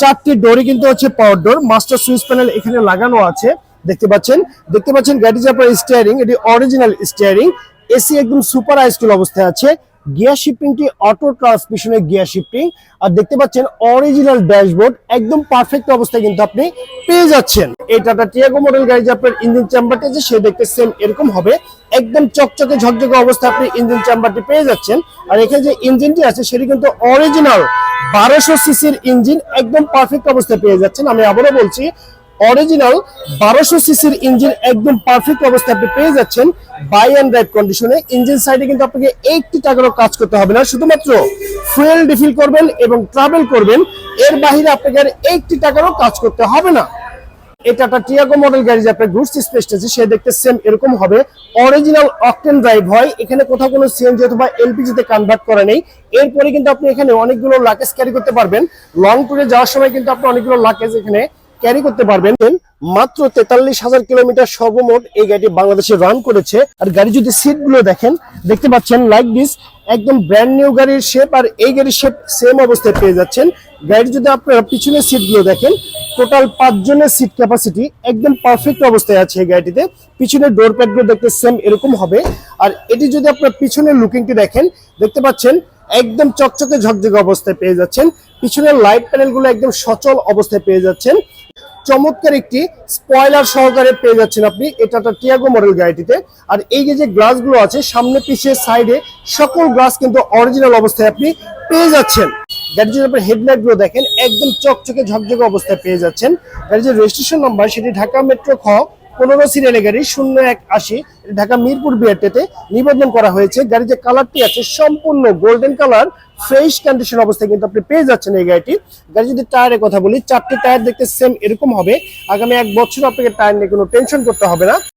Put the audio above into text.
চারটি ডোরই কিন্তু হচ্ছে power door master switch panel এখানে লাগানো আছে, দেখতে পাচ্ছেন দেখতে পাচ্ছেন গাড়ি যে আপনার স্টিয়ারিং এটি অরিজিনাল স্টিয়ারিং এসি একদম সুপার হাইস্কুল অবস্থায় আছে গিয়ার শিফটিংটি অটো ট্রান্সমিশনের গিয়ার শিফটিং আর দেখতে পাচ্ছেন অরিজিনাল ড্যাশবোর্ড একদম পারফেক্ট অবস্থায় কিন্তু আপনি পেয়ে যাচ্ছেন। এই টাটা টিয়াগো মডেল গাড়ি যে আপনার ইঞ্জিন চেম্বারটি আছে, সে দেখতে সেম এরকম হবে, একদম চকচকে ঝকঝকে অবস্থায় আপনি ইঞ্জিন চেম্বারটি পেয়ে যাচ্ছেন, আর এখানে যে ইঞ্জিনটি আছে, সেটি কিন্তু অরিজিনাল বারোশো সিসির ইঞ্জিন একদম পারফেক্ট অবস্থায় পেয়ে যাচ্ছেন। আমি আবারও বলছি অরিজিনাল বারোশো সিসির ইঞ্জিন একদম পারফেক্ট অবস্থায় আপনি পেয়ে যাচ্ছেন বাই অ্যান্ড রাইড কন্ডিশনে ইঞ্জিন সাইডে কিন্তু আপনাকে একটি টাকারও কাজ করতে হবে না। শুধুমাত্র ফুয়েল ডিফিল করবেন এবং ট্রাভেল করবেন, এর বাহিরে আপনাকে আর একটি টাকারও কাজ করতে হবে না। এটা একটা টিয়াগো মডেল গাড়ি যে আপনার গুডস স্পেসটা আছে সে দেখতে সেম এরকম হবে। অরিজিনাল অকটেন ড্রাইভ হয়। এখানে কোথাও কোনো সিএনজি অথবা এলপিজি তে কনভার্ট করা নেই। এরপরে কিন্তু আপনি এখানে অনেকগুলো লাকেজ ক্যারি করতে পারবেন। লং ট্যুরে যাওয়ার সময় কিন্তু আপনি অনেকগুলো লাকেজ এখানে ক্যারি করতে পারবেন। মাত্র তেতাল্লিশ হাজার কিলোমিটার সর্বমোট এই গাড়িটি বাংলাদেশে রান করেছে। আর গাড়ি যদি সিটগুলো দেখেন, দেখতে পাচ্ছেন লাইক দিস একদম ব্র্যান্ড নিউ গাড়ির শেপ আর এই গাড়ির শেপ সেম অবস্থায় পেয়ে যাচ্ছেন। গাড়ি যদি আপনারা পিছনের সিটগুলো দেখেন টোটাল পাঁচজনের সিট ক্যাপাসিটি একদম পারফেক্ট অবস্থায় আছে এই গাড়িটিতে। পিছনের ডোর প্যাডগুলো দেখতে সেম এরকম হবে। আর এটি যদি আপনার পিছনের লুকিংটি দেখেন, দেখতে পাচ্ছেন, একদম চকচকে ঝকঝকে অবস্থায় পেয়ে যাচ্ছেন। পিছনের লাইট প্যানেলগুলো একদম সচল অবস্থায় পেয়ে যাচ্ছেন। চমৎকার একটি স্পয়লার সহকারে পেয়ে যাচ্ছেন আপনি। এটা একটা টিয়াগো মডেল গাড়িটিতে। আর এই যে যে গ্লাসগুলো আছে, সামনে পিছিয়ে সাইডে সকল গ্লাস কিন্তু অরিজিনাল অবস্থায় আপনি পেয়ে যাচ্ছেন। গাড়ি যদি আপনি হেডলাইটগুলো দেখেন, একদম চকচকে ঝকঝকে অবস্থায় পেয়ে যাচ্ছেন। গাড়ির যে রেজিস্ট্রেশন নাম্বার সেটি ঢাকা মেট্রো খ, পনেরো সিরিয়ালের গাড়ি, শূন্য এক আশি। ঢাকা মিরপুর বিআরটিতে নিবন্ধন করা হয়েছে। গাড়ির যে কালারটি আছে, সম্পূর্ণ গোল্ডেন কালার ফ্রেশ কন্ডিশন অবস্থায় কিন্তু আপনি পেয়ে যাচ্ছেন এই গাড়িটি। গাড়ি যদি টায়ারের কথা বলি, চারটি টায়ার দেখতে সেম এরকম হবে। আগামী এক বছর আপনাকে টায়ার নিয়ে কোনো টেনশন করতে হবে না।